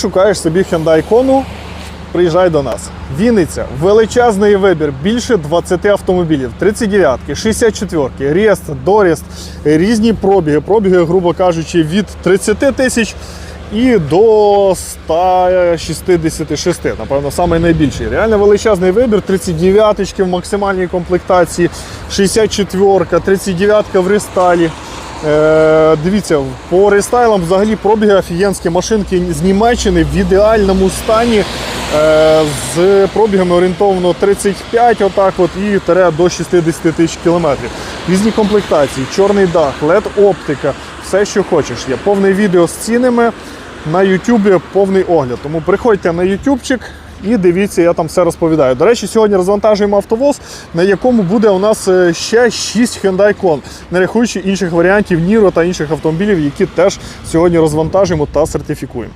Шукаєш собі Hyundai Kona, приїжджай до нас. Вінниця, величезний вибір, більше 20 автомобілів, 39-ки, 64-ки, Рест, Дорест, різні пробіги. Пробіги, грубо кажучи, від 30 тисяч і до 166, напевно, найбільший. Реально величезний вибір, 39-ки в максимальній комплектації, 64-ка, 39-ка в рестайлі. Е, дивіться, по рестайлам взагалі пробіги офігенські машинки з Німеччини в ідеальному стані. Е, з пробігами орієнтовно 35 отак от, і тере до 60 тисяч кілометрів. Різні комплектації, чорний дах, LED оптика, все, що хочеш. Є повне відео з цінами на YouTube, повний огляд. Тому приходьте на YouTubeчик і дивіться, я там все розповідаю. До речі, сьогодні розвантажуємо автовоз, на якому буде у нас е, ще 6 Hyundai Kona, не рахуючи інших варіантів Niro та інших автомобілів, які теж сьогодні розвантажуємо та сертифікуємо.